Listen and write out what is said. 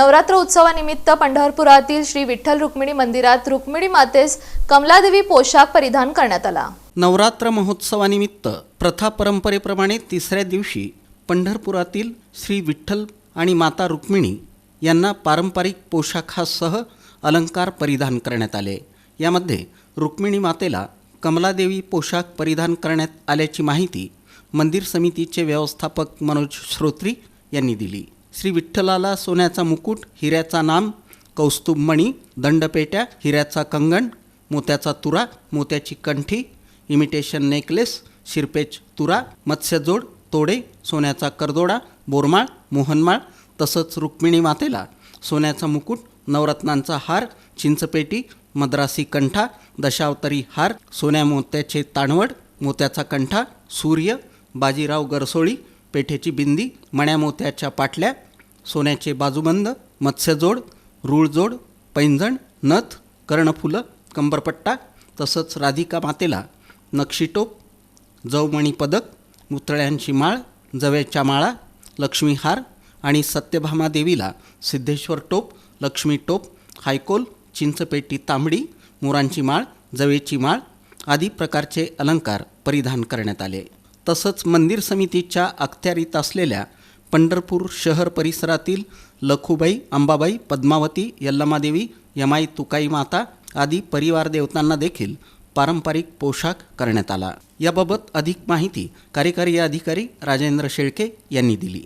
नवरात्र उत्सवानिमित्त पंढरपुरातील श्री विठ्ठल रुक्मिणी मंदिरात रुक्मिणी मातेस कमलादेवी पोशाख परिधान करण्यात आला. नवरात्र महोत्सवानिमित्त प्रथा परंपरेप्रमाणे तिसऱ्या दिवशी पंढरपुरातील श्री विठ्ठल आणि माता रुक्मिणी यांना पारंपरिक पोशाखासह अलंकार परिधान करण्यात आले. यामध्ये रुक्मिणी मातेला कमलादेवी पोशाख परिधान करण्यात आल्याची माहिती मंदिर समितीचे व्यवस्थापक मनोज श्रोत्री यांनी दिली. श्री विठ्ठलाला सोन्याचा मुकुट हिऱ्याचा नाम कौस्तुभमणी दंडपेट्या हिऱ्याचा कंगण मोत्याचा तुरा मोत्याची कंठी इमिटेशन नेकलेस शिरपेच तुरा मत्स्यजोड तोडे सोन्याचा करदोडा बोरमाळ मोहनमाळ तसंच रुक्मिणी मातेला सोन्याचा मुकुट नवरत्नांचा हार चिंचपेटी मद्रासी कंठा दशावतरी हार सोन्या मोत्याचे ताणवड मोत्याचा कंठा सूर्य बाजीराव गरसोळी पेठेची बिंदी मण्या मोत्याच्या पाटल्या सोन्याचे बाजूबंद मत्स्यजोड रूळजोड पैंजण नथ कर्णफुलं कंबरपट्टा तसंच राधिका मातेला नक्षीटोप जवमणी पदक मुतळ्यांची माळ जव्याच्या माळा लक्ष्मीहार आणि सत्यभामा देवीला सिद्धेश्वर टोप लक्ष्मी टोप हायकोल चिंचपेटी तांबडी मोरांची माळ जवेची माळ आदी प्रकारचे अलंकार परिधान करण्यात आले. तसंच मंदिर समितीच्या अखत्यारीत असलेल्या पंढरपूर शहर परिसरातील लखुबाई अंबाबाई पद्मावती यल्लमादेवी यमाई तुकाई माता आदी परिवार देवतांना देखील पारंपरिक पोशाख करण्यात आला. याबाबत अधिक माहिती कार्यकारी अधिकारी राजेंद्र शेळके यांनी दिली.